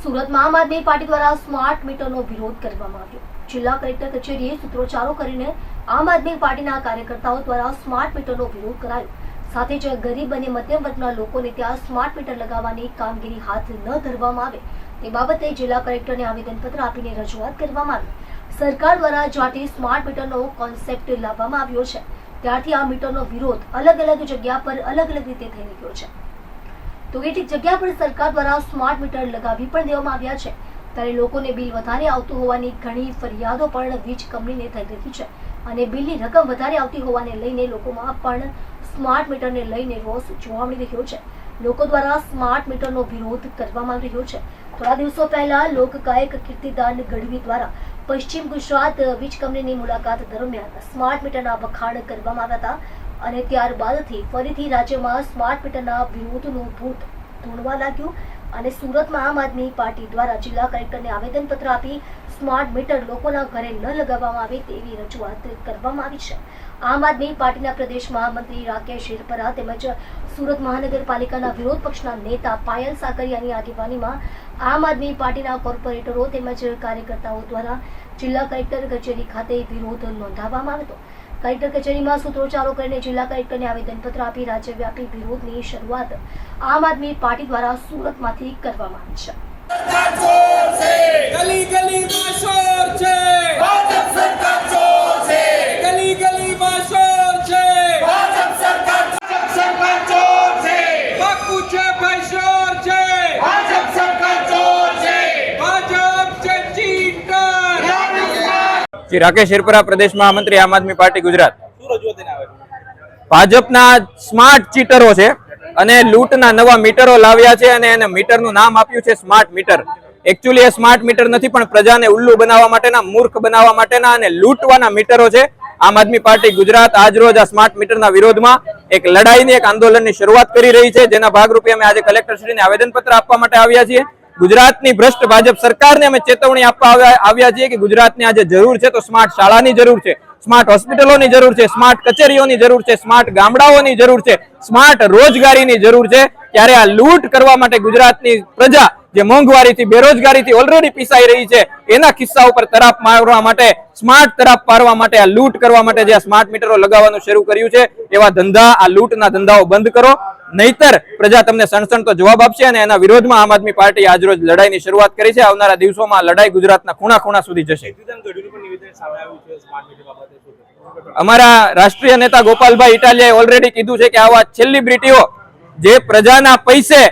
સુરતમાં આમ આદમી પાર્ટી દ્વારા સ્માર્ટ મીટરનો વિરોધ કરવામાં આવ્યો. જિલ્લા કલેક્ટર કચેરીએ સૂત્રોચ્ચારો કરીને આમ આદમી પાર્ટીના કાર્યકર્તાઓ દ્વારા સ્માર્ટ મીટરનો વિરોધ કરાયો. સાથે જ ગરીબ અને મધ્યમ વર્ગના લોકોને ત્યાં સ્માર્ટ મીટર લગાવવાની કામગીરી હાથ ન ધરવામાં આવે. તે બાબતે જિલ્લા કલેક્ટરને આવેદનપત્ર આપીને રજૂઆત કરવામાં આવી. સરકાર દ્વારા જ્યાંથી સ્માર્ટ મીટરનો કોન્સેપ્ટ લાવવામાં આવ્યો છે. ત્યારથી આ મીટરનો વિરોધ અલગ અલગ જગ્યા પર અલગ અલગ રીતે થઈ રહ્યો છે. તો કેટલીક જગ્યા પર સરકાર દ્વારા સ્માર્ટ મીટર લગાવી પણ દેવામાં આવ્યા છે. ત્યારે લોકોને બિલ વધારે આવતું હોવાની ઘણી ફરિયાદો પણ વીજ કંપનીને થઈ રહી છે. અને બિલની રકમ વધારે આવતી હોવાને લઈને લોકોમાં પણ સ્માર્ટ મીટરને લઈને રોષ જોવા મળી રહ્યો છે. લોકો દ્વારા સ્માર્ટ મીટરનો વિરોધ કરવામાં આવી રહ્યો છે. થોડા દિવસો પહેલા લોકગાયક કીર્તિદાન ગઢવી દ્વારા પશ્ચિમ ગુજરાત વીજ કંપનીની મુલાકાત દરમિયાન સ્માર્ટ મીટરના વખાણ કરવામાં આવ્યા હતા. અને ત્યારબાદથી ફરીથી રાજ્યમાં સ્માર્ટ મીટરના વિરોધનું ભૂત ધૂણવા લાગ્યું અને સુરતમાં આમ આદમી પાર્ટી દ્વારા જિલ્લા કલેક્ટરને આવેદનપત્ર આપી સ્માર્ટ મીટર લોકોના ઘરે ન લગાવવામાં આવે તેવી રજૂઆત કરવામાં આવી છે. આમ આદમી પાર્ટીના પ્રદેશ મહામંત્રી રાકેશ હિરપરા તેમજ સુરત મહાનગરપાલિકાના વિરોધ પક્ષના નેતા પાયલ સાકરિયાની આગેવાનીમાં આમ આદમી પાર્ટીના કોર્પોરેટરો તેમજ કાર્યકર્તાઓ દ્વારા જિલ્લા કલેક્ટર કચેરી ખાતે વિરોધ નોંધાવવામાં આવ્યો હતો. કલેક્ટર કચેરીમાં સૂત્રોચ્ચારો કરીને જિલ્લા કલેક્ટરને આવેદનપત્ર આપી રાજ્યવ્યાપી વિરોધની શરૂઆત આમ આદમી પાર્ટી દ્વારા સુરતમાંથી કરવામાં આવી છે. શ્રી રાકેશ હિરપરા પ્રદેશ મહામંત્રી આમ આદમી પાર્ટી ગુજરાત. ભાજપના સ્માર્ટ ચીટરો છે અને લૂંટના નવા મીટરો લાવ્યા છે અને એને મીટરનું નામ આપ્યું છે સ્માર્ટ મીટર. એકચ્યુઅલી એ સ્માર્ટ મીટર નથી પણ પ્રજાને ઉલ્લુ બનાવવા માટેના મૂર્ખ બનાવવા માટેના અને લૂંટવાના મીટરો છે આમ આદમી પાર્ટી ગુજરાત આજરોજ આ સ્માર્ટ મીટરના વિરોધમાં એક લડાઈની એક આંદોલનની શરૂઆત કરી રહી છે. જેના ભાગરૂપે અમે આજે કલેક્ટરશ્રીને આવેદનપત્ર આપવા માટે આવ્યા છીએ. ગુજરાતની ભ્રષ્ટ ભાજપ સરકારને અમે ચેતવણી આપવા આવ્યા છીએ કે ગુજરાતની આજે જરૂર છે તો સ્માર્ટ શાળાની જરૂર છે, સ્માર્ટ હોસ્પિટલોની જરૂર છે, સ્માર્ટ કચેરીઓની જરૂર છે, સ્માર્ટ ગામડાઓની જરૂર છે, સ્માર્ટ રોજગારીની જરૂર છે. ત્યારે આ લૂંટ કરવા માટે ગુજરાતની પ્રજા જે મોંઘવારીથી, બેરોજગારીથી ઓલરેડી પીસાઈ રહી છે, એના કિસ્સા ઉપર તરાપ મારવા માટે, સ્માર્ટ તરાપ પાડવા માટે, આ લૂંટ કરવા માટે જે સ્માર્ટ મીટરો લગાવવાનું શરૂ કર્યું છે, એવા ધંધા, આ લૂંટના ધંધાઓ બંધ કરો. નહીતર પ્રજા તમને સણસણતો જવાબ આપશે અને એના વિરોધમાં આમ આદમી પાર્ટી આજરોજ લડાઈની શરૂઆત કરી છે. આવનારા દિવસોમાં લડાઈ ગુજરાતના ખૂણા ખૂણા સુધી જશે. અમારા રાષ્ટ્રીય નેતા ગોપાલભાઈ ઇટાલિયાએ ઓલરેડી કીધું છે કે આવા સેલિબ્રિટીઓ જે પ્રજાના પૈસે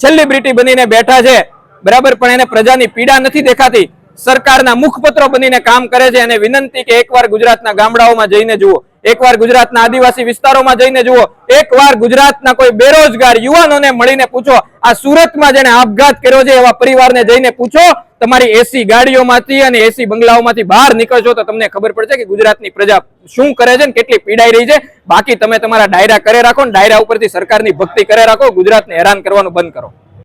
સેલિબ્રિટી બનીને બેઠા છે, બરાબર, પણ એને પ્રજાની પીડા નથી દેખાતી. સરકારના મુખપત્રો બનીને કામ કરે છે અને વિનંતી કે એકવાર ગુજરાતના ગામડાઓમાં જઈને જુઓ. એકવાર ગુજરાતના આદિવાસી વિસ્તારોમાં જઈને જુઓ. એકવાર ગુજરાતના કોઈ બેરોજગાર યુવાનોને મળીને પૂછો, આ સુરતમાં જેને આપઘાત કર્યો છે એવા પરિવારને જઈને પૂછો. તમારી એસી ગાડીઓમાંથી અને એસી બંગલાઓમાંથી બહાર નીકળશો તો તમને ખબર પડશે કે ગુજરાતની પ્રજા શું કરે છે ને કેટલી પીડાઈ રહી છે. બાકી તમે તમારા ડાયરા કરે રાખો ને ડાયરા ઉપરથી સરકારની ભક્તિ કરે રાખો. ગુજરાતને હેરાન કરવાનું બંધ કરો.